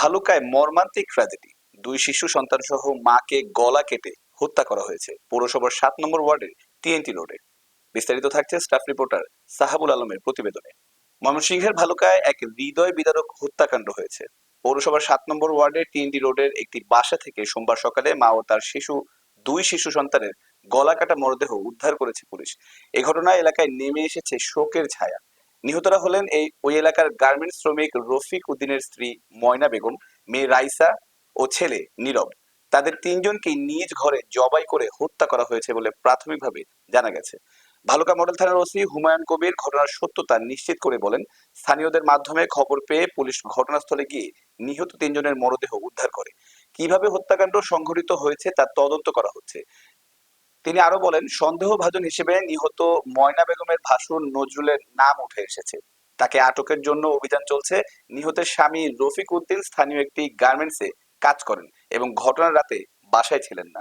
ভালুকায় মর্মান্তিক ট্র্যাজেডি দুই শিশু সন্তান সহ মাকে গলা কেটে হত্যা করা হয়েছে পৌরসভার সাত নম্বর ওয়ার্ডের টিএনটি রোডে। বিস্তারিত থাকছে স্টাফ রিপোর্টার সাহাবুল আলমের প্রতিবেদনে। ময়মনসিংহের ভালুকায় এক হৃদয় বিদারক হত্যাকাণ্ড হয়েছে। পৌরসভার সাত নম্বর ওয়ার্ডের টিএনটি রোডের একটি বাসা থেকে সোমবার সকালে মা ও তার শিশু, দুই শিশু সন্তানের গলা কাটা মরদেহ উদ্ধার করেছে পুলিশ। এ ঘটনায় এলাকায় নেমে এসেছে শোকের ছায়া। নিহতরা হলেন এই, ওই এলাকার গার্মেন্টস শ্রমিক রফিক উদ্দিনের স্ত্রী ময়না বেগম, মেয়ে রাইসা ও ছেলে নীরব। তাদের তিনজনকেই নিজ ঘরে জবাই করে হত্যা করা হয়েছে বলে প্রাথমিকভাবে জানা গেছে। ভালুকা মডেল থানার ওসি হুমায়ুন কবির ঘটনার সত্যতা নিশ্চিত করে বলেন, স্থানীয়দের মাধ্যমে খবর পেয়ে পুলিশ ঘটনাস্থলে গিয়ে নিহত তিনজনের মরদেহ উদ্ধার করে। কীভাবে হত্যাকাণ্ড সংঘটিত হয়েছে তা তদন্ত করা হচ্ছে। তিনি আরও বলেন, সন্দেহভাজন হিসেবে নিহত ময়না বেগমের ভাসুর নজরুলের নাম উঠে এসেছে। তাকে আটকের জন্য অভিযান চলছে। নিহতের স্বামী রফিক উদ্দিন স্থানীয় একটি গার্মেন্টসে কাজ করেন এবং ঘটনার রাতে বাসায় ছিলেন না।